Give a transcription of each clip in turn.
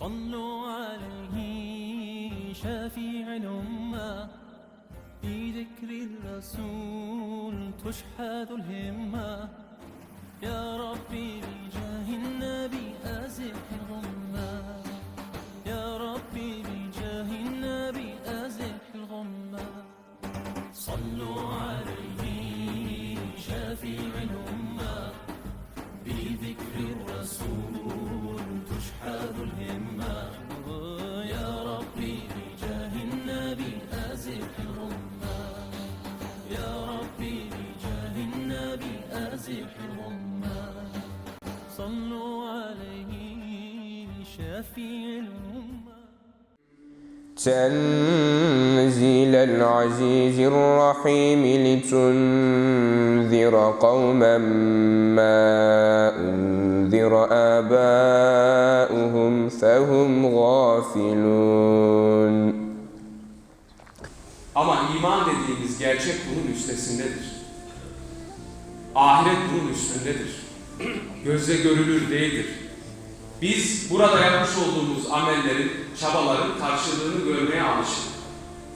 صلوا عليه شافيع الأمة. بذكر الرسول تشحذ الهمة. يا ربي بجاه النبي أزح الغمة. يا ربي بجاه النبي أزح الغمة. صلوا عليه شافيع الأمة. بذكر الرسول عليه شفيع الأمة تنزيل العزيز الرحيم لتنذر قوما ما أنذر آباؤهم فهم غافلون Ama iman dediğimiz gerçek bunun üstesindedir. Ahiret bunun üstündedir. gözle görülür değildir. Biz burada yapmış olduğumuz amellerin, çabaların karşılığını görmeye alışık.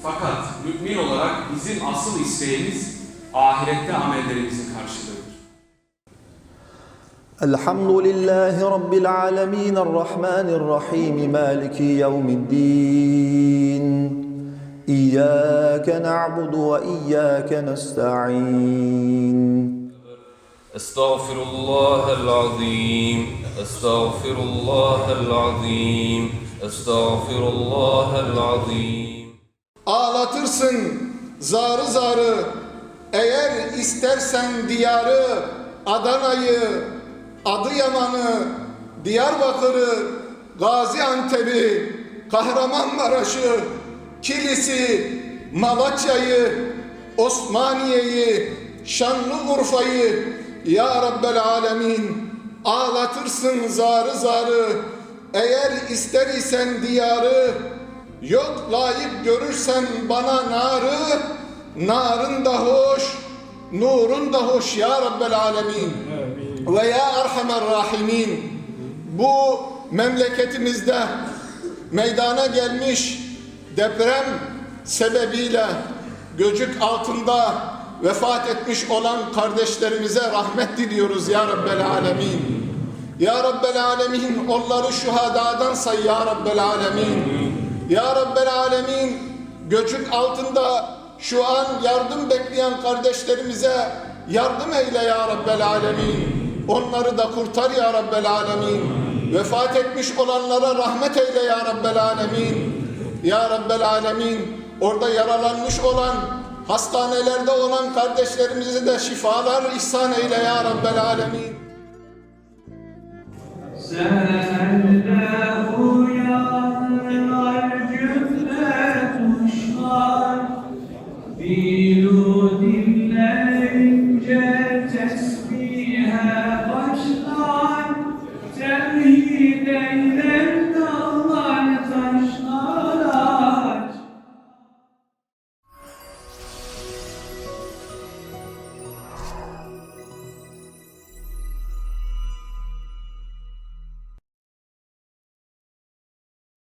Fakat mümin olarak bizim asıl isteğimiz ahirette amellerimizin karşılığıdır. Elhamdülillahi Rabbil alemin, Errahmanirrahim, Maliki yevmiddin. İyyâke na'budu ve iyyâke nesta'in. وإياك نستعين استغفر الله العظيم استغفر الله العظيم استغفر الله العظيم Ağlatırsın zarı zarı Eğer istersen diyarı Adana'yı Adıyaman'ı Diyarbakır'ı Gaziantep'i Kahramanmaraş'ı Kilis'i Malatya'yı Osmaniye'yi Şanlıurfa'yı ya Rabbel Alemin ağlatırsın zarı zarı eğer ister isen diyarı Yok layık görürsen bana narı, narın da hoş, nurun da hoş ya Rabbel Alemin. Ve ya Erhamer Rahimin. Bu memleketimizde meydana gelmiş deprem sebebiyle göcük altında vefat etmiş olan kardeşlerimize rahmet diliyoruz ya Rabbel Alemin. Ya Rabbel Alemin onları şuhadadan say ya Rabbel Alemin. Ya Rabbel Alemin göçük altında şu an yardım bekleyen kardeşlerimize yardım eyle ya Rabbel Alemin. Onları da kurtar ya Rabbel Alemin. Vefat etmiş olanlara rahmet eyle ya Rabbel Alemin. Ya Rabbel Alemin orada yaralanmış olan Hastanelerde olan kardeşlerimize de şifalar ihsan eyle ya Rabbel Alemin. Sen